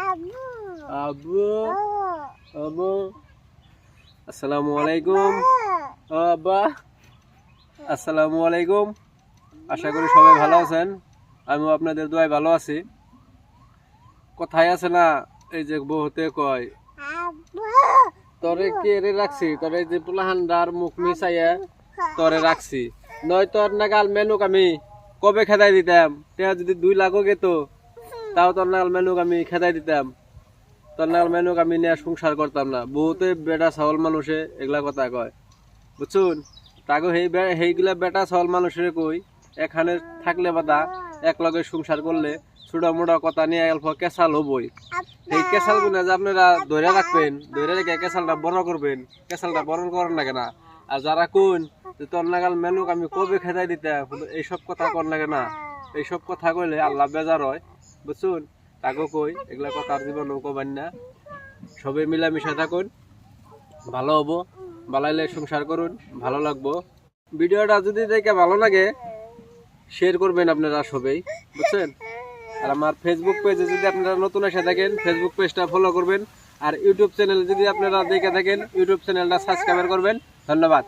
আব্বু আব্বু আসসালামু আলাইকুম ও আব্বা আসসালামু আলাইকুম আশা করি সবাই ভালো আছেন। আমিও আপনাদের দোয়ায় ভালো আছি। কোথায় আছে না এই যে বহুতে কয়? তরে কে রে রাখছি? তরে যে পুলাহান্ডার মুখ মিশাইয়া তরে রাখছি। নয় তোর নাগাল মেনুক আমি কবে খেদাই দিতাম? তে যদি দুই লাখও গেত তাও তোর নাগাল মেনুক আমি খেদাই দিতাম। তোর নাগাল মেনুক আমি নিয়ে সংসার করতাম না। বহুতে বেটা ছাগল মানুষে এগুলা কথা কয়। বুঝছুন? তাকে সেই সেইগুলা বেটা ছাগল মানুষের কই, এখানে থাকলে বাদা এক লগে সংসার করলে ছোট মোটা কথা নিয়ে অল্প কেঁচাল হবই। এই কেঁচাল গুনা যে আপনারা ধরে রাখবেন ধরে রেখে কেঁচালটা বড় করবেন, কেঁচালটা বড় করেন না। আর যারা কোন যে তোর নাগাল মেনুক আমি কবে খেদাই কিন্তু এইসব কথা কর লাগে না। এইসব কথা কইলে আল্লাহ বেজার হয়। বুঝছুন? তাকে কই এগুলা কথা আর জীবন কবেন না সবাই মিলামিশা থাকুন, ভালো হব বালাইলে সংসার করুন, ভালো লাগবো। ভিডিওটা যদি দেখে ভালো লাগে শেয়ার করবেন আপনারা সবাই, বুঝছেন? আর আমার ফেসবুক পেজে যদি আপনারা নতুন এসে থাকেন ফেসবুক পেজটা ফলো করবেন। আর ইউটিউব চ্যানেল যদি আপনারা দেখে থাকেন ইউটিউব চ্যানেলটা সাবস্ক্রাইব করবেন। ধন্যবাদ।